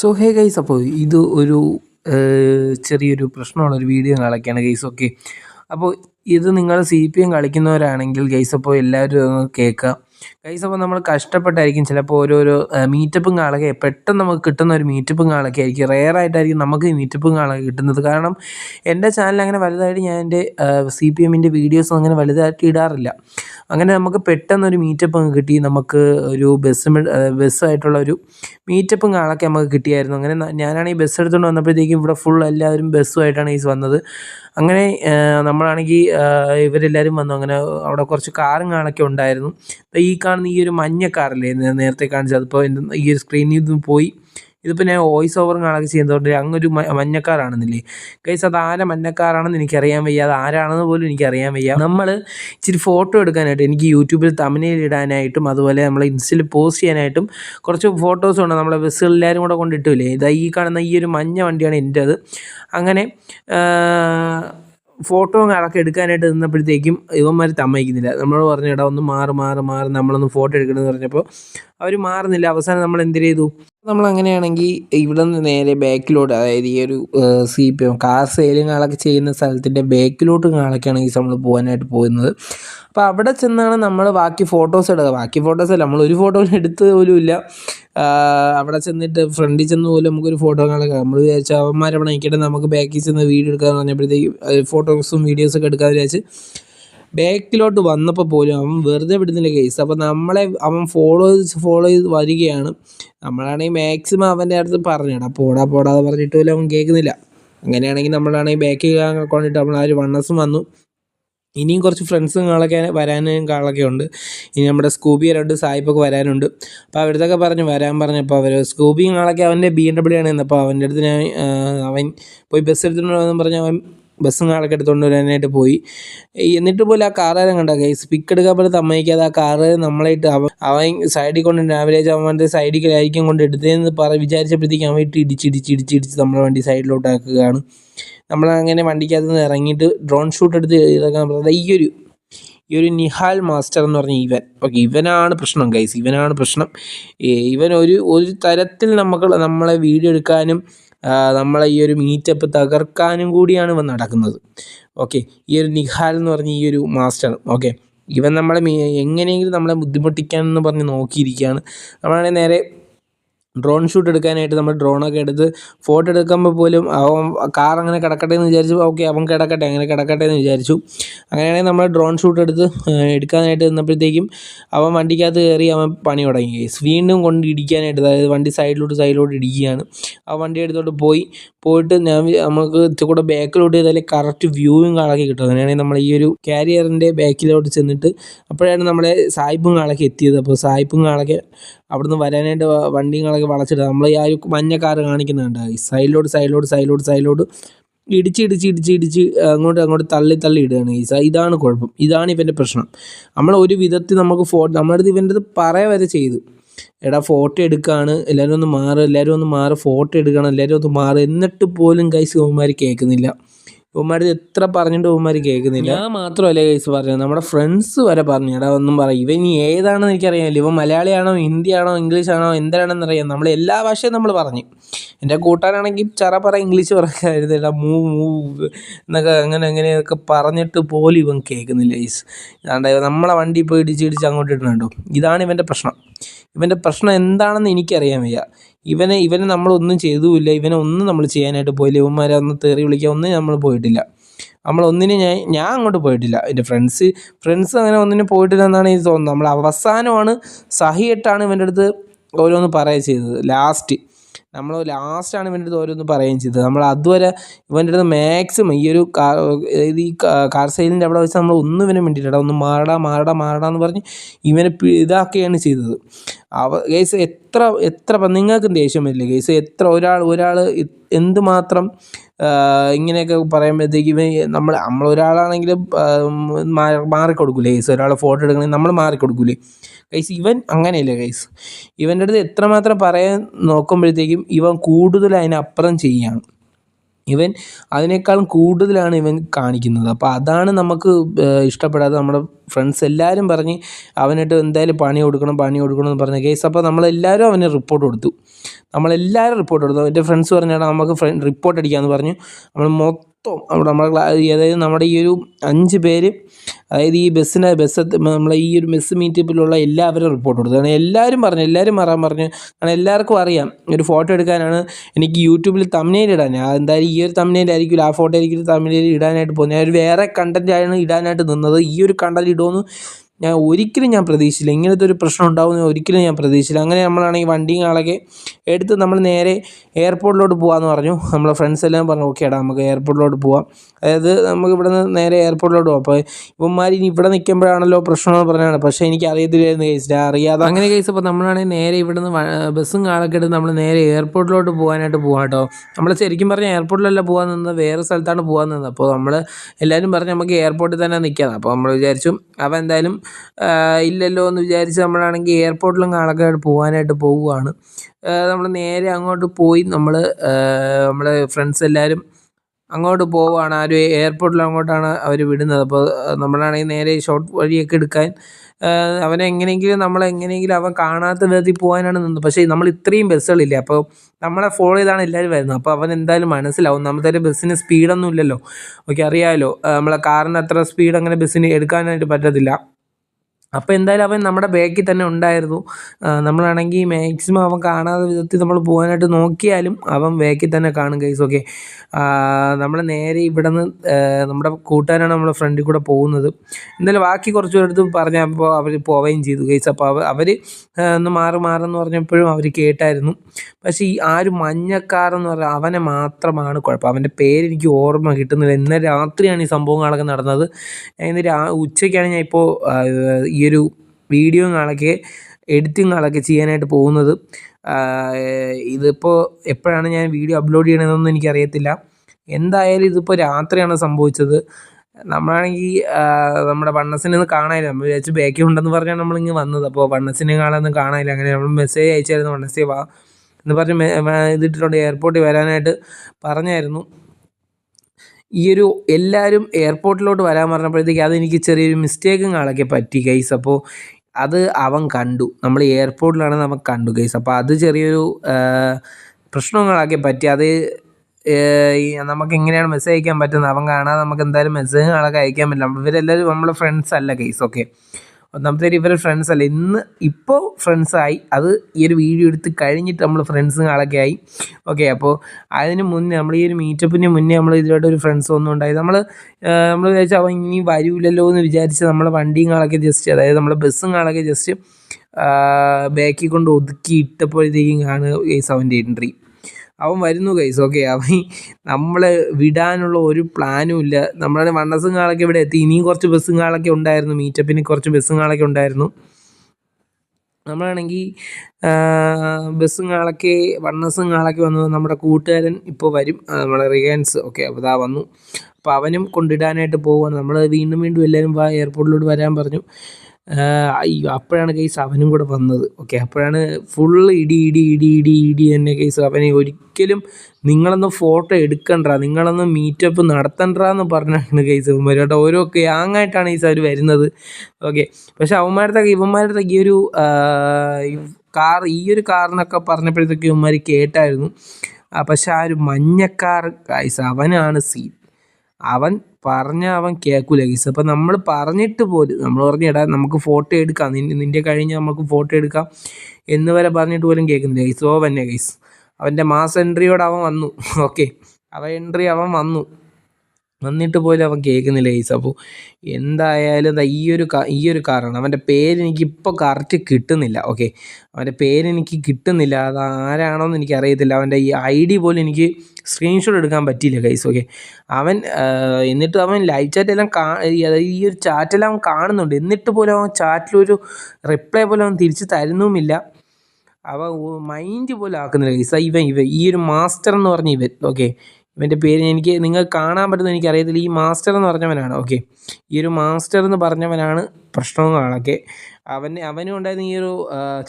So hey guys അപ്പോൾ ഇത് ഒരു ചെറിയൊരു പ്രശ്നമുള്ള ഒരു വീഡിയോ കളിക്കുകയാണ് ഗൈസ് ഓക്കെ അപ്പോൾ ഇത് നിങ്ങൾ സി പി എം കളിക്കുന്നവരാണെങ്കിൽ ഗൈസ് അപ്പോൾ എല്ലാവരും കേൾക്കുക. ഗൈസ് അപ്പോൾ നമ്മൾ കഷ്ടപ്പെട്ടായിരിക്കും. ചിലപ്പോൾ ഓരോരോ മീറ്റപ്പും കാളൊക്കെ പെട്ടെന്ന് നമുക്ക് കിട്ടുന്ന ഒരു മീറ്റപ്പും കാളൊക്കെ ആയിരിക്കും. റെയർ ആയിട്ടായിരിക്കും നമുക്ക് മീറ്റപ്പും കാളൊക്കെ കിട്ടുന്നത്. കാരണം എന്റെ ചാനൽ അങ്ങനെ വലുതായിട്ട് ഞാൻ എന്റെ സി പി എമ്മിന്റെ വീഡിയോസ് അങ്ങനെ വലുതായിട്ട് ഇടാറില്ല. അങ്ങനെ നമുക്ക് പെട്ടെന്ന് ഒരു മീറ്റപ്പ് അങ്ങ് കിട്ടി. നമുക്ക് ഒരു ബസ് ബസ്സായിട്ടുള്ള ഒരു മീറ്റപ്പും കാണൊക്കെ നമുക്ക് കിട്ടിയായിരുന്നു. അങ്ങനെ ഞാനാണ് ഈ ബസ് എടുത്തുകൊണ്ട് വന്നപ്പോഴത്തേക്കും ഇവിടെ ഫുൾ എല്ലാവരും ബസ്സുമായിട്ടാണ് ഈ വന്നത്. അങ്ങനെ നമ്മളാണെങ്കിൽ ഇവരെല്ലാവരും വന്നു. അങ്ങനെ അവിടെ കുറച്ച് കാറും കാണൊക്കെ ഉണ്ടായിരുന്നു. അപ്പോൾ ഈ കാണുന്ന ഈ ഒരു മഞ്ഞ കാറില്ലേ നേരത്തെ കാണിച്ചത്. അതിപ്പോൾ എന്റെ ഈ ഒരു സ്ക്രീനിൽ നിന്ന് പോയി. ഇതിപ്പോൾ ഞാൻ വോയിസ് ഓവറും കാണാതെ ചെയ്യുന്നതുകൊണ്ട് അങ്ങൊരു മഞ്ഞക്കാരാണെന്നില്ലേ? കൈസ് അത് ആരെ മഞ്ഞക്കാരാണെന്ന് എനിക്കറിയാൻ വയ്യ. അത് ആരാണെന്ന് പോലും എനിക്കറിയാൻ വയ്യ. നമ്മൾ ഇച്ചിരി ഫോട്ടോ എടുക്കാനായിട്ട് എനിക്ക് യൂട്യൂബിൽ തമിഴിൽ ഇടാനായിട്ടും അതുപോലെ നമ്മൾ ഇൻസ്റ്റയിൽ പോസ്റ്റ് ചെയ്യാനായിട്ടും കുറച്ച് ഫോട്ടോസ് ഉണ്ട്. നമ്മളെ ബസ്സുകളെല്ലാവരും കൂടെ കൊണ്ടിട്ടില്ലേ? ഇതാ ഈ കാണുന്ന ഈ ഒരു മഞ്ഞ വണ്ടിയാണ് എന്റെ അത്. അങ്ങനെ ഫോട്ടോ അടക്കം എടുക്കാനായിട്ട് നിന്നപ്പോഴത്തേക്കും ഇവന്മാർ തമ്മയിക്കുന്നില്ല നമ്മൾ പറഞ്ഞു ഇടാ ഒന്ന് മാറി മാറി മാറി. നമ്മളൊന്ന് ഫോട്ടോ എടുക്കണമെന്ന് പറഞ്ഞപ്പോൾ അവർ മാറുന്നില്ല. അവസാനം നമ്മൾ എന്ത് ചെയ്തു? നമ്മൾ അങ്ങനെയാണെങ്കിൽ ഇവിടെ നിന്ന് നേരെ ബാക്കിലോട്ട് അതായത് ഈ ഒരു സി പി എം കാർ സെയിലും കാളൊക്കെ ചെയ്യുന്ന സ്ഥലത്തിന്റെ ബാക്കിലോട്ട് കാളൊക്കെയാണ് നമ്മൾ പോകാനായിട്ട് പോകുന്നത്. അപ്പോൾ അവിടെ ചെന്നാണ് നമ്മൾ ബാക്കി ഫോട്ടോസ് എടുക്കുക ബാക്കി ഫോട്ടോസ് അല്ല നമ്മൾ ഒരു ഫോട്ടോ എടുത്ത് പോലും ഇല്ല. അവിടെ ചെന്നിട്ട് ഫ്രണ്ടിൽ ചെന്ന് പോലും നമുക്കൊരു ഫോട്ടോ കാണാം നമ്മൾ വിചാരിച്ച അവന്മാരവിടെ നിൽക്കട്ടെ നമുക്ക് ബാക്കിൽ ചെന്ന് വീഡിയോ എടുക്കാമെന്ന് പറഞ്ഞപ്പോഴത്തേക്കും ഫോട്ടോസും വീഡിയോസൊക്കെ എടുക്കാമെന്ന് വിചാരിച്ച് ബാക്കിലോട്ട് വന്നപ്പോൾ പോലും അവൻ വെറുതെ വിടുന്നില്ല കേസ് അപ്പോൾ നമ്മളെ അവൻ ഫോളോ ചെയ്ത് ഫോളോ ചെയ്ത് വരികയാണ് നമ്മളാണെങ്കിൽ മാക്സിമം അവന്റെ അടുത്ത് പറഞ്ഞിടാം പോടാ പോടാ എന്ന് പറഞ്ഞിട്ട് പോലും അവൻ കേൾക്കുന്നില്ല. അങ്ങനെയാണെങ്കിൽ നമ്മളാണെങ്കിൽ ബാക്കിൽ കൊണ്ടിട്ട് നമ്മൾ ആ ഒരു വണ്ണസും വന്നു. ഇനിയും കുറച്ച് ഫ്രണ്ട്സും കാളൊക്കെ വരാനും കാളൊക്കെ ഉണ്ട്. ഇനി നമ്മുടെ സ്കൂബി രണ്ട് സായിപ്പൊക്കെ വരാനുണ്ട്. അപ്പോൾ അവരതൊക്കെ പറഞ്ഞു വരാൻ പറഞ്ഞപ്പോൾ അവർ സ്കൂബിയും കാളൊക്കെ അവന്റെ ബി എം ഡബ്ല്യു ആണ് അപ്പോൾ അവന്റെ അടുത്ത് ഞാൻ അവൻ പോയി ബസ് എടുത്തിട്ടുണ്ടോ എന്ന് പറഞ്ഞ് അവൻ ബസ്സും ആളൊക്കെ എടുത്തുകൊണ്ട് വരാനായിട്ട് പോയി. എന്നിട്ട് പോലും ആ കാറുകാരൻ കണ്ട. ഗൈസ് പിക്ക് എടുക്കാൻ പോലും സമ്മതിക്കാതെ ആ കാറ് നമ്മളായിട്ട് അവൻ സൈഡിൽ കൊണ്ട് ആവറേജ് അവന്റെ സൈഡിലായിരിക്കും കൊണ്ട് എടുത്തതെന്ന് പറ വിചാരിച്ചപ്പോഴത്തേക്കും അവൻ ഇട്ട് ഇടിച്ച് ഇടിച്ച് ഇടിച്ച് ഇടിച്ച് നമ്മളെ വണ്ടി സൈഡിലോട്ടാക്കുകയാണ് നമ്മളങ്ങനെ വണ്ടിക്കകത്ത് നിന്ന് ഇറങ്ങിയിട്ട് ഡ്രോൺ ഷൂട്ട് എടുത്ത് ഇറങ്ങാൻ പറഞ്ഞത്. ഈ ഒരു ഈ ഒരു നിഹാൽ മാസ്റ്റർ എന്ന് പറഞ്ഞ ഇവൻ. ഓക്കെ ഇവനാണ് പ്രശ്നം ഗൈസ് ഇവനാണ് പ്രശ്നം. ഇവൻ ഒരു ഒരു തരത്തിൽ നമുക്ക് നമ്മളെ വീഡിയോ എടുക്കാനും നമ്മളെ ഈ ഒരു മീറ്റപ്പ് തകർക്കാനും കൂടിയാണ് ഇവൻ നടക്കുന്നത്. ഓക്കെ ഈ ഒരു നിഹാൽ എന്ന് പറഞ്ഞ ഈ ഒരു മാസ്റ്റർ. ഓക്കെ ഇവൻ നമ്മളെ എങ്ങനെയെങ്കിലും നമ്മളെ ബുദ്ധിമുട്ടിക്കാൻ എന്ന് പറഞ്ഞ് നോക്കിയിരിക്കുകയാണ്. നമ്മളാണെങ്കിൽ നേരെ ഡ്രോൺ ഷൂട്ട് എടുക്കാനായിട്ട് നമ്മൾ ഡ്രോണൊക്കെ എടുത്ത് ഫോട്ടോ എടുക്കുമ്പോൾ പോലും അവൻ കാർ അങ്ങനെ കിടക്കട്ടെ എന്ന് വിചാരിച്ചു. ഓക്കെ അവൻ കിടക്കട്ടെ അങ്ങനെ കിടക്കട്ടെ എന്ന് വിചാരിച്ചു. അങ്ങനെയാണെങ്കിൽ നമ്മൾ ഡ്രോൺ ഷൂട്ട് എടുത്ത് എടുക്കാനായിട്ട് നിന്നപ്പോഴത്തേക്കും അവൻ വണ്ടിക്കകത്ത് കയറി അവൻ പണി തുടങ്ങി. വീണ്ടും കൊണ്ട് ഇടിക്കാനായിട്ട് അതായത് വണ്ടി സൈഡിലോട്ട് സൈഡിലോട്ട് ഇടിക്കുകയാണ്. ആ വണ്ടി എടുത്തോട്ട് പോയി. പോയിട്ട് ഞാൻ നമുക്ക് കൂടെ ബാക്കിലോട്ട് ചെയ്താൽ കറക്റ്റ് വ്യൂവും കാളൊക്കെ കിട്ടും. അങ്ങനെയാണെങ്കിൽ നമ്മൾ ഈ ഒരു കാരിയറിന്റെ ബാക്കിലോട്ട് ചെന്നിട്ട് അപ്പോഴാണ് നമ്മളെ സായിപ്പും കാളൊക്കെ എത്തിയത്. അപ്പോൾ സായിപ്പും കാളൊക്കെ അവിടുന്ന് വരാനായിട്ട് വണ്ടിയും വളച്ചിടുക. നമ്മൾ ഈ ആ ഒരു മഞ്ഞ കാറ് കാണിക്കുന്നുണ്ട് സൈഡിലോട്ട് സൈഡിലോട്ട് സൈഡിലോട്ട് സൈഡിലോട്ട് ഇടിച്ച് ഇടിച്ച് ഇടിച്ച് ഇടിച്ച് അങ്ങോട്ട് അങ്ങോട്ട് തള്ളി തള്ളി ഇടുകയാണ്. ഈ ഇതാണ് കുഴപ്പം. ഇതാണ് ഇവന്റെ പ്രശ്നം. നമ്മൾ ഒരു വിധത്തിൽ നമുക്ക് ഫോ നമ്മുടെ അടുത്ത് ഇവന്റെ അടുത്ത് പറയാ വരെ ചെയ്തു. എടാ ഫോട്ടോ എടുക്കുകയാണ് എല്ലാവരും ഒന്ന് മാറുക എല്ലാവരും ഒന്ന് മാറുക ഫോട്ടോ എടുക്കണം എല്ലാവരും ഒന്ന് മാറുക എന്നിട്ട് പോലും കൈ ശിവന്മാർ കേൾക്കുന്നില്ല. ഇവന്മാർ എത്ര പറഞ്ഞിട്ട് ഇവന്മാർ കേൾക്കുന്നില്ല. ഞാൻ മാത്രമല്ല കേസ് പറഞ്ഞത്? നമ്മുടെ ഫ്രണ്ട്സ് വരെ പറഞ്ഞു. എടാ ഒന്നും പറയും. ഇവൻ ഇനി ഏതാണെന്ന് എനിക്കറിയാമല്ലോ ഇവ മലയാളിയാണോ ഹിന്ദിയാണോ ഇംഗ്ലീഷാണോ എന്താണെന്ന് അറിയാം നമ്മൾ എല്ലാ ഭാഷയും നമ്മൾ പറഞ്ഞു. എന്റെ കൂട്ടാനാണെങ്കിൽ ചറ പറ ഇംഗ്ലീഷ് പറയുന്നില്ല മൂ മൂ എന്നൊക്കെ അങ്ങനെ അങ്ങനെയൊക്കെ പറഞ്ഞിട്ട് പോലും ഇവൻ കേൾക്കുന്നില്ല ഈസ് അതാണ്ട് നമ്മളെ വണ്ടി പോയി ഇടിച്ച് ഇടിച്ച് അങ്ങോട്ട് ഇടുന്നുണ്ടോ. ഇതാണ് ഇവന്റെ പ്രശ്നം. ഇവന്റെ പ്രശ്നം എന്താണെന്ന് എനിക്കറിയാൻ വയ്യ. ഇവനെ ഇവനെ നമ്മളൊന്നും ചെയ്തുമില്ല ഇവനെ ഒന്നും നമ്മൾ ചെയ്യാനായിട്ട് പോയില്ല. ഇവന്മാരെ ഒന്ന് തെറി വിളിക്കാൻ ഒന്നും നമ്മൾ പോയിട്ടില്ല. നമ്മളൊന്നിനും ഞാൻ ഞാൻ അങ്ങോട്ട് പോയിട്ടില്ല. എന്റെ ഫ്രണ്ട്സ് ഫ്രണ്ട്സ് അങ്ങനെ ഒന്നിനും പോയിട്ടില്ല എന്നാണ് എനിക്ക് തോന്നുന്നത്. നമ്മൾ അവസാനമാണ് സഹിയിട്ടാണ് ഇവന്റെ അടുത്ത് ഓരോന്ന് പറയുക ചെയ്തത്. ലാസ്റ്റ് നമ്മൾ ലാസ്റ്റാണ് ഇവന്റെ അടുത്ത് ഓരോന്ന് പറയുകയും ചെയ്തത്. നമ്മൾ അതുവരെ ഇവന്റെ അടുത്ത് മാക്സിമം ഈ ഒരു കാർ ഈ കാർ സെയിലിന്റെ അവിടെ വെച്ച് നമ്മൾ ഒന്നും ഇവനെ വേണ്ടിയില്ല ഒന്ന് മാറടാ മാറടാ മാറടാ എന്ന് പറഞ്ഞ് ഇവനെ ഇതാക്കുകയാണ് ചെയ്തത്. അവ ഗേസ് എത്ര എത്ര നിങ്ങൾക്കും ദേഷ്യം വരില്ല? ഗൈസ് എത്ര ഒരാൾ ഒരാൾ എന്തുമാത്രം ഇങ്ങനെയൊക്കെ പറയുമ്പോഴത്തേക്ക് നമ്മൾ നമ്മൾ ഒരാളാണെങ്കിലും മാറിക്കൊടുക്കൂലേ? ഗൈസ് ഒരാളെ ഫോട്ടോ എടുക്കണമെങ്കിൽ നമ്മൾ മാറിക്കൊടുക്കൂലേ? ഗൈസ് ഇവൻ അങ്ങനെയല്ല ഗൈസ് ഇവന്റെ അടുത്ത് എത്രമാത്രം പറയാൻ നോക്കുമ്പോഴത്തേക്കും ഇവൻ കൂടുതൽ അതിനപ്പുറം ചെയ്യുകയാണ്. ഇവൻ അതിനേക്കാളും കൂടുതലാണ് ഇവൻ കാണിക്കുന്നത്. അപ്പോൾ അതാണ് നമുക്ക് ഇഷ്ടപ്പെടാതെ നമ്മുടെ ഫ്രണ്ട്സ് എല്ലാവരും പറഞ്ഞ് അവനായിട്ട് എന്തായാലും പണി കൊടുക്കണം പണി കൊടുക്കണം എന്ന് പറഞ്ഞ കേസ് അപ്പോൾ നമ്മളെല്ലാവരും അവന് റിപ്പോർട്ട് കൊടുത്തു. നമ്മളെല്ലാവരും റിപ്പോർട്ട് കൊടുത്തു. എന്റെ ഫ്രണ്ട്സ് പറഞ്ഞാൽ നമുക്ക് റിപ്പോർട്ട് അടിക്കാമെന്ന് പറഞ്ഞു. നമ്മൾ മൊത്തം അവിടെ നമ്മുടെ അതായത് നമ്മുടെ ഈ ഒരു അഞ്ച് പേര് അതായത് ഈ ബസ്സിന് ബസ് നമ്മളെ ഈ ഒരു ബസ് മീറ്റപ്പിലുള്ള എല്ലാവരും റിപ്പോർട്ട് കൊടുത്തു. കാരണം എല്ലാവരും പറഞ്ഞു എല്ലാവരും മാറാൻ പറഞ്ഞു. കാരണം എല്ലാവർക്കും അറിയാം ഒരു ഫോട്ടോ എടുക്കാനാണ് എനിക്ക് യൂട്യൂബിൽ തമ്മിൽ ഇടാൻ. എന്തായാലും ഈ ഒരു തമ്മിൽ ആയിരിക്കില്ല ആ ഫോട്ടോ ആയിരിക്കും തമ്മിൽ ഇടാനായിട്ട് പോകുന്നത്. ഞാൻ ഒരു വേറെ കണ്ടന്റാണ് ഇടാനായിട്ട് നിന്നത്. ഈ ഒരു കണ്ടന്റ് ഇടുമെന്ന് ഞാൻ ഒരിക്കലും ഞാൻ പ്രതീക്ഷിച്ചില്ല. ഇങ്ങനത്തെ ഒരു പ്രശ്നം ഉണ്ടാവും ഉണ്ടാവുമെന്ന് ഒരിക്കലും ഞാൻ പ്രതീക്ഷിച്ചില്ല. അങ്ങനെ നമ്മളാണെങ്കിൽ വണ്ടിയും ആളൊക്കെ എടുത്ത് നമ്മൾ നേരെ എയർപോർട്ടിലോട്ട് പോകാമെന്ന് പറഞ്ഞു. നമ്മളെ ഫ്രണ്ട്സ് എല്ലാം പറഞ്ഞു ഓക്കെ എടാ നമുക്ക് എയർപോർട്ടിലോട്ട് പോവാം. അതായത് നമുക്ക് ഇവിടെ നിന്ന് നേരെ എയർപോർട്ടിലോട്ട് പോകാം അപ്പോൾ ഇവന്മാർ ഇനി ഇവിടെ നിൽക്കുമ്പോഴാണല്ലോ പ്രശ്നമെന്ന് പറഞ്ഞാണ് പക്ഷേ എനിക്ക് അറിയത്തില്ലായിരുന്നു കേസില്ല അറിയാതെ അങ്ങനെ കേസ് അപ്പോൾ നമ്മളാണെങ്കിൽ നേരെ ഇവിടെ നിന്ന് ബസ്സും കാളൊക്കെ എടുത്ത് നമ്മൾ നേരെ എയർപോർട്ടിലോട്ട് പോകാനായിട്ട് പോകാം കേട്ടോ നമ്മൾ ശരിക്കും പറഞ്ഞാൽ എയർപോർട്ടിലല്ല പോകാൻ നിന്നത് വേറെ സ്ഥലത്താണ് പോകാൻ നിന്നത്. അപ്പോൾ നമ്മൾ എല്ലാവരും പറഞ്ഞ് നമുക്ക് എയർപോർട്ടിൽ തന്നെ നിൽക്കാം അപ്പോൾ നമ്മൾ വിചാരിച്ചു അപ്പോൾ എന്തായാലും ഇല്ലല്ലോ എന്ന് വിചാരിച്ച് നമ്മളാണെങ്കിൽ എയർപോർട്ടിലും കാളൊക്കെ പോകാനായിട്ട് പോവുകയാണ്. നമ്മൾ നേരെ അങ്ങോട്ട് പോയി നമ്മൾ നമ്മളെ ഫ്രണ്ട്സ് എല്ലാവരും അങ്ങോട്ട് പോവുകയാണ്. ആ ഒരു എയർപോർട്ടിൽ അങ്ങോട്ടാണ് അവർ വിടുന്നത്. അപ്പോൾ നമ്മളാണെങ്കിൽ നേരെ ഷോർട്ട് വഴിയൊക്കെ എടുക്കാൻ അവനെ എങ്ങനെയെങ്കിലും നമ്മൾ എങ്ങനെയെങ്കിലും അവൻ കാണാത്ത വിധത്തിൽ പോകാനാണ് നിന്നത്. പക്ഷേ നമ്മൾ ഇത്രയും ബസ്സുകളില്ലേ അപ്പോൾ നമ്മളെ ഫോളോ ചെയ്താണ് എല്ലാവരും വരുന്നത്. അപ്പോൾ അവൻ എന്തായാലും മനസ്സിലാവും. നമ്മുടെ ബസ്സിന് സ്പീഡൊന്നും ഇല്ലല്ലോ. ഓക്കെ അറിയാമല്ലോ നമ്മളെ കാറിന് അത്ര സ്പീഡ് അങ്ങനെ ബസ്സിന് എടുക്കാനായിട്ട് പറ്റത്തില്ല. അപ്പോൾ എന്തായാലും അവൻ നമ്മുടെ ബാക്കിൽ തന്നെ ഉണ്ടായിരുന്നു. നമ്മളാണെങ്കിൽ മാക്സിമം അവൻ കാണാത്ത വിധത്തിൽ നമ്മൾ പോകാനായിട്ട് നോക്കിയാലും അവൻ ബാക്കിൽ തന്നെ കാണും ഗൈസ് ഓക്കെ നമ്മൾ നേരെ ഇവിടുന്ന് നമ്മുടെ കൂട്ടുകാരാണ് നമ്മുടെ ഫ്രണ്ടിൽ കൂടെ പോകുന്നത്. എന്തായാലും ബാക്കി കുറച്ച് പേരെടുത്ത് പറഞ്ഞപ്പോൾ അവർ പോവുകയും ചെയ്തു ഗൈസ് അപ്പോൾ അവർ അവർ ഒന്ന് മാറി മാറെന്ന് പറഞ്ഞപ്പോഴും അവർ കേട്ടായിരുന്നു. പക്ഷേ ഈ ആ ഒരു മഞ്ഞക്കാരെന്ന് പറഞ്ഞാൽ അവനെ മാത്രമാണ് കുഴപ്പം. അവന്റെ പേരെനിക്ക് ഓർമ്മ കിട്ടുന്നില്ല. ഇന്ന് രാത്രിയാണ് ഈ സംഭവങ്ങളൊക്കെ നടന്നത്. ഇന്ന് രാ ഉച്ചയ്ക്കാണ് ഞാൻ ഇപ്പോൾ ഈ ഒരു വീഡിയോകളൊക്കെ എഡിറ്റിങ്ങുകളൊക്കെ ചെയ്യാനായിട്ട് പോകുന്നത്. ഇതിപ്പോൾ എപ്പോഴാണ് ഞാൻ വീഡിയോ അപ്ലോഡ് ചെയ്യണതെന്നൊന്നും എനിക്കറിയത്തില്ല. എന്തായാലും ഇതിപ്പോൾ രാത്രിയാണ് സംഭവിച്ചത്. നമ്മളാണെങ്കിൽ നമ്മുടെ വണ്ണസിനെ ഒന്ന് കാണാനില്ല നമ്മൾ വിചാരിച്ച് ബാക്കി ഉണ്ടെന്ന് പറഞ്ഞാൽ നമ്മളിങ്ങ് വന്നത്. അപ്പോൾ വണ്ണസിനെ കാണാനൊന്നും കാണാനില്ല. അങ്ങനെ നമ്മൾ മെസ്സേജ് അയച്ചായിരുന്നു വണ്ണസേ വാ എന്ന് പറഞ്ഞ് ഇതിട്ടിട്ടുണ്ട്. എയർപോർട്ടിൽ വരാനായിട്ട് പറഞ്ഞായിരുന്നു. ഈ ഒരു എല്ലാവരും എയർപോർട്ടിലോട്ട് വരാൻ പറഞ്ഞപ്പോഴത്തേക്ക് അതെനിക്ക് ചെറിയൊരു മിസ്റ്റേക്കും കാണൊക്കെ പറ്റി ഗൈസ് അപ്പോൾ അത് അവൻ കണ്ടു. നമ്മൾ എയർപോർട്ടിലാണ് അവൻ കണ്ടു ഗൈസ് അപ്പോൾ അത് ചെറിയൊരു പ്രശ്നങ്ങളൊക്കെ പറ്റി. അത് നമുക്ക് എങ്ങനെയാണ് മെസ്സേജ് അയക്കാൻ പറ്റുന്നത്? അവൻ കാണാതെ നമുക്ക് എന്തായാലും മെസ്സേജ് മെസ്സേജുകളൊക്കെ അയക്കാൻ പറ്റില്ല. ഇവരെല്ലാവരും നമ്മളെ ഫ്രണ്ട്സ് അല്ല ഗൈസ് ഓക്കെ ഒന്നാമത്തെ ഇവർ ഫ്രണ്ട്സ് അല്ല. ഇന്ന് ഇപ്പോൾ ഫ്രണ്ട്സായി അത് ഈ ഒരു വീഡിയോ എടുത്ത് കഴിഞ്ഞിട്ട് നമ്മൾ ഫ്രണ്ട്സുകളൊക്കെ ആയി. ഓക്കെ അപ്പോൾ അതിന് മുന്നേ നമ്മൾ ഈ ഒരു മീറ്റപ്പിന് മുന്നേ നമ്മൾ ഇതിലോട്ട് ഒരു ഫ്രണ്ട്സ് ഒന്നും ഉണ്ടായി നമ്മൾ നമ്മൾ വിചാരിച്ചാൽ അവൻ ഇനി വരൂലല്ലോ എന്ന് വിചാരിച്ച് നമ്മൾ വണ്ടിയുങ്ങളൊക്കെ ജസ്റ്റ് അതായത് നമ്മൾ ബസ്സുകളൊക്കെ ജസ്റ്റ് ബാക്കിൽ കൊണ്ട് ഒതുക്കി ഇട്ടപ്പോഴത്തേക്കും കാണുക ഈ സെവന്റെ എൻട്രി അവൻ വരുന്നു കൈസ് ഓക്കെ അവൻ നമ്മളെ വിടാനുള്ള ഒരു പ്ലാനും ഇല്ല. നമ്മുടെ വണ്ണസുങ്ങാളൊക്കെ ഇവിടെ എത്തി. ഇനിയും കുറച്ച് ബസ്സുങ്ങാളൊക്കെ ഉണ്ടായിരുന്നു. മീറ്റപ്പിന് കുറച്ച് ബസ്സുങ്ങാളൊക്കെ ഉണ്ടായിരുന്നു. നമ്മളാണെങ്കിൽ ബസ്സുകളൊക്കെ വണ്ണസുകളൊക്കെ വന്നു. നമ്മുടെ കൂട്ടുകാരൻ ഇപ്പോൾ വരും. നമ്മുടെ റിയാൻസ് ഓക്കെ അപ്പോൾ ഇതാ വന്നു. അപ്പോൾ അവനും കൊണ്ടിടാനായിട്ട് പോവുകയാണ് നമ്മൾ വീണ്ടും വീണ്ടും എല്ലാവരും എയർപോർട്ടിലോട്ട് വരാൻ പറഞ്ഞു. അയ്യോ അപ്പോഴാണ് കേസ് അവനും കൂടെ വന്നത്. ഓക്കെ അപ്പോഴാണ് ഫുൾ ഇടി ഇടി ഇടി ഇടി ഇടി തന്നെ കേസ് അവനെ ഒരിക്കലും നിങ്ങളൊന്ന് ഫോട്ടോ എടുക്കണ്ട നിങ്ങളൊന്ന് മീറ്റപ്പ് നടത്തണ്ട എന്ന് പറഞ്ഞാണ് കേസ് ഇവന്മാർ കേട്ടോ ഓരോ യാങ്ങായിട്ടാണ് ഈ സാർ വരുന്നത്. ഓക്കെ പക്ഷെ അവന്മാരുടെ ഇവന്മാരുടെ ഈ ഒരു കാർ ഈ ഒരു കാറിനൊക്കെ പറഞ്ഞപ്പോഴത്തേക്ക് ഇവന്മാർ കേട്ടായിരുന്നു. പക്ഷെ ആ ഒരു മഞ്ഞക്കാർ ഗൈസ് അവനാണ് സീൻ അവൻ പറഞ്ഞാൽ അവൻ കേൾക്കൂല ഗീസ്. അപ്പം നമ്മൾ പറഞ്ഞിട്ട് പോലും നമ്മൾ പറഞ്ഞ എടാ നമുക്ക് ഫോട്ടോ എടുക്കാം. നിന്റെ നിന്റെ കഴിഞ്ഞ് നമുക്ക് ഫോട്ടോ എടുക്കാം എന്ന് വരെ പറഞ്ഞിട്ട് പോലും കേൾക്കുന്നില്ല. ഗൈസ് ഓ തന്നെ ഗൈസ്. അവന്റെ മാസ് എൻട്രിയോട് അവൻ വന്നു. ഓക്കെ അവ എൻട്രി അവൻ വന്നു. വന്നിട്ട് പോലും അവൻ കേൾക്കുന്നില്ല ഗൈസ് അപ്പോൾ എന്തായാലും ഈ ഒരു ഈ ഒരു കാറാണ് അവന്റെ പേര് എനിക്ക് ഇപ്പോൾ കറക്റ്റ് കിട്ടുന്നില്ല. ഓക്കെ അവന്റെ പേര് എനിക്ക് കിട്ടുന്നില്ല. അത് ആരാണോന്ന് എനിക്ക് അറിയത്തില്ല. അവന്റെ ഈ ഐ ഡി പോലും എനിക്ക് സ്ക്രീൻഷോട്ട് എടുക്കാൻ പറ്റിയില്ല ഗൈസ് ഓക്കെ അവൻ എന്നിട്ട് അവൻ ലൈവ് ചാറ്റ് എല്ലാം കാ ഈ ഒരു ചാറ്റെല്ലാം അവൻ കാണുന്നുണ്ട്. എന്നിട്ട് പോലും അവൻ ചാറ്റിലൊരു റിപ്ലൈ പോലും അവൻ തിരിച്ച് തരുന്നുമില്ല. അവ മൈൻഡ് പോലും ആക്കുന്നില്ല ഗൈസ് ഇവൻ ഇവ ഈ ഒരു മാസ്റ്റർ എന്ന് പറഞ്ഞ ഇവൻ. ഓക്കെ ഇവന്റെ പേര് എനിക്ക് നിങ്ങൾക്ക് കാണാൻ പറ്റുന്ന എനിക്കറിയത്തില്ല. ഈ മാസ്റ്റർ എന്ന് പറഞ്ഞവനാണ്. ഓക്കെ ഈ ഒരു മാസ്റ്റർ എന്ന് പറഞ്ഞവനാണ് പ്രശ്നങ്ങളൊക്കെ. അവന് അവനും ഉണ്ടായിരുന്ന ഈ ഒരു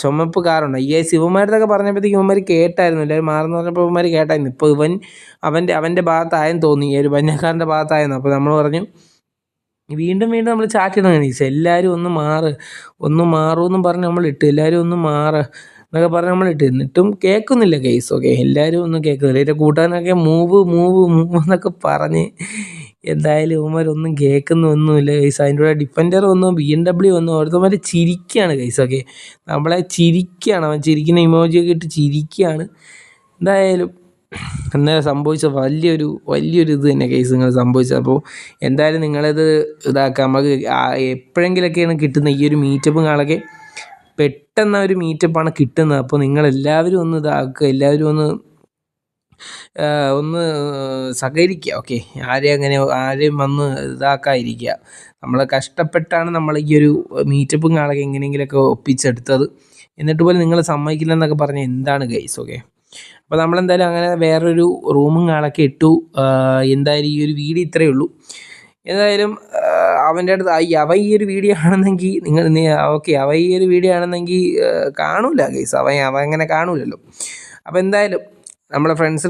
ചുമപ്പ് കാറുണ്ട് ഈ ശിവന്മാരത്തൊക്കെ പറഞ്ഞപ്പോഴത്തേക്ക് ഇവന്മാർ കേട്ടായിരുന്നു. എല്ലാവരും മാറുന്ന പറഞ്ഞപ്പോൾ ഇവന്മാർ കേട്ടായിരുന്നു. ഇപ്പോൾ ഇവൻ അവന്റെ അവന്റെ ഭാഗത്തായെന്ന് തോന്നി. ഈ ഒരു വന്യക്കാരന്റെ ഭാഗത്തായെന്ന്. അപ്പോൾ നമ്മൾ പറഞ്ഞു വീണ്ടും വീണ്ടും നമ്മൾ ചാറ്റിടണം എല്ലാവരും ഒന്ന് മാറ്. ഒന്ന് മാറുമെന്നും പറഞ്ഞ് നമ്മൾ ഇട്ട്. എല്ലാവരും ഒന്ന് മാറ്. എന്നൊക്കെ പറഞ്ഞ് നമ്മൾ ഇട്ട്. എന്നിട്ടും കേൾക്കുന്നില്ല കേസ് ഓക്കെ എല്ലാവരും ഒന്നും കേൾക്കുന്നില്ല. എന്റെ കൂട്ടുകാരനൊക്കെ മൂവ് മൂവ് മൂവ് എന്നൊക്കെ പറഞ്ഞ് എന്തായാലും ഇവന്മാരൊന്നും കേൾക്കുന്നൊന്നുമില്ല കൈസ് അതിന്റെ കൂടെ ഡിഫൻഡർ വന്നു ബി എം ഡബ്ല്യു വന്നു. ഓരോരുത്തന്മാർ ചിരിക്കുകയാണ് കൈസ് ഓക്കെ നമ്മളെ ചിരിക്കുകയാണ് അവൻ ചിരിക്കുന്ന ഇമോജിയൊക്കെ ഇട്ട് ചിരിക്കുകയാണ് എന്തായാലും അന്നേരം സംഭവിച്ച വലിയൊരു വലിയൊരു ഇത് തന്നെ കേസ് നിങ്ങൾ സംഭവിച്ചത് അപ്പോൾ എന്തായാലും നിങ്ങളിത് ഇതാക്കാം. നമുക്ക് എപ്പോഴെങ്കിലൊക്കെയാണ് കിട്ടുന്ന ഈ ഒരു മീറ്റപ്പും കാണൊക്കെ പെട്ടെന്ന് ഒരു മീറ്റപ്പാണ് കിട്ടുന്നത്. അപ്പോൾ നിങ്ങളെല്ലാവരും ഒന്ന് ഇതാക്കുക എല്ലാവരും ഒന്ന് ഒന്ന് സഹകരിക്കുക. ഓക്കെ ആരെയും അങ്ങനെ ആരെയും വന്ന് ഇതാക്കാതിരിക്കുക. നമ്മൾ കഷ്ടപ്പെട്ടാണ് നമ്മൾ ഈ ഒരു മീറ്റപ്പും കാണുക എങ്ങനെയെങ്കിലുമൊക്കെ ഒപ്പിച്ചെടുത്തത്. എന്നിട്ട് പോലും നിങ്ങൾ സമ്മതിക്കില്ലെന്നൊക്കെ പറഞ്ഞ് എന്താണ് ഗൈസ് ഓക്കെ അപ്പോൾ നമ്മളെന്തായാലും അങ്ങനെ വേറൊരു റൂമും കാണൊക്കെ ഇട്ടു. എന്തായാലും ഈ ഒരു വീഡിയോ ഇത്രയേ ഉള്ളൂ. എന്തായാലും അവന്റെ അടുത്ത് ഈ അവൻ ഈ ഒരു വീഡിയോ ആണെന്നെങ്കിൽ നിങ്ങൾ ഓക്കെ അവ ഈ ഒരു വീഡിയോ ആണെന്നെങ്കിൽ കാണൂല ഗൈസ് അവൻ അവൻ അങ്ങനെ കാണൂലല്ലോ. അപ്പോൾ എന്തായാലും നമ്മളെ ഫ്രണ്ട്സ്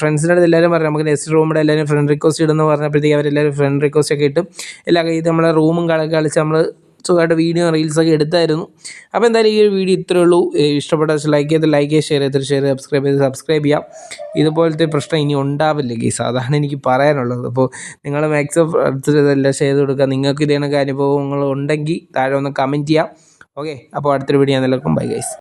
ഫ്രണ്ട്സിന്റെ അടുത്ത് എല്ലാവരും പറഞ്ഞു നമുക്ക് നെക്സ്റ്റ് റൂമിടെ എല്ലാവരും ഫ്രണ്ട് റിക്വസ്റ്റ് ഇടുന്നു പറഞ്ഞപ്പോഴത്തേക്ക് അവരെല്ലാവരും ഫ്രണ്ട് റിക്വസ്റ്റ് ഒക്കെ ഇട്ടും. എല്ലാ ഇത് നമ്മളെ റൂമും കളി കളിച്ച് നമ്മൾ സുഖമായിട്ട് വീഡിയോ റീൽസൊക്കെ എടുത്തായിരുന്നു. അപ്പോൾ എന്തായാലും ഈ ഒരു വീഡിയോ ഇത്രയേ ഉള്ളൂ. ഇഷ്ടപ്പെട്ട ലൈക്ക് ചെയ്ത് ലൈക്ക് ചെയ്ത് ഷെയർ ചെയ്ത് ഷെയർ സബ്സ്ക്രൈബ് ചെയ്ത് സബ്സ്ക്രൈബ് ചെയ്യാം. ഇതുപോലത്തെ പ്രശ്നം ഇനി ഉണ്ടാവില്ല ഗീസ് അതാണ് എനിക്ക് പറയാനുള്ളത്. അപ്പോൾ നിങ്ങൾ മാക്സിമം ഷെയർ ചെയ്ത് കൊടുക്കുക. നിങ്ങൾക്ക് ഇതേ കണക്ക് അനുഭവങ്ങൾ ഉണ്ടെങ്കിൽ താഴെ ഒന്ന് കമന്റ് ചെയ്യാം. ഓക്കെ അപ്പോൾ അടുത്തൊരു വീഡിയോ ഞാൻ നിലക്കും ബൈ ഗൈസ്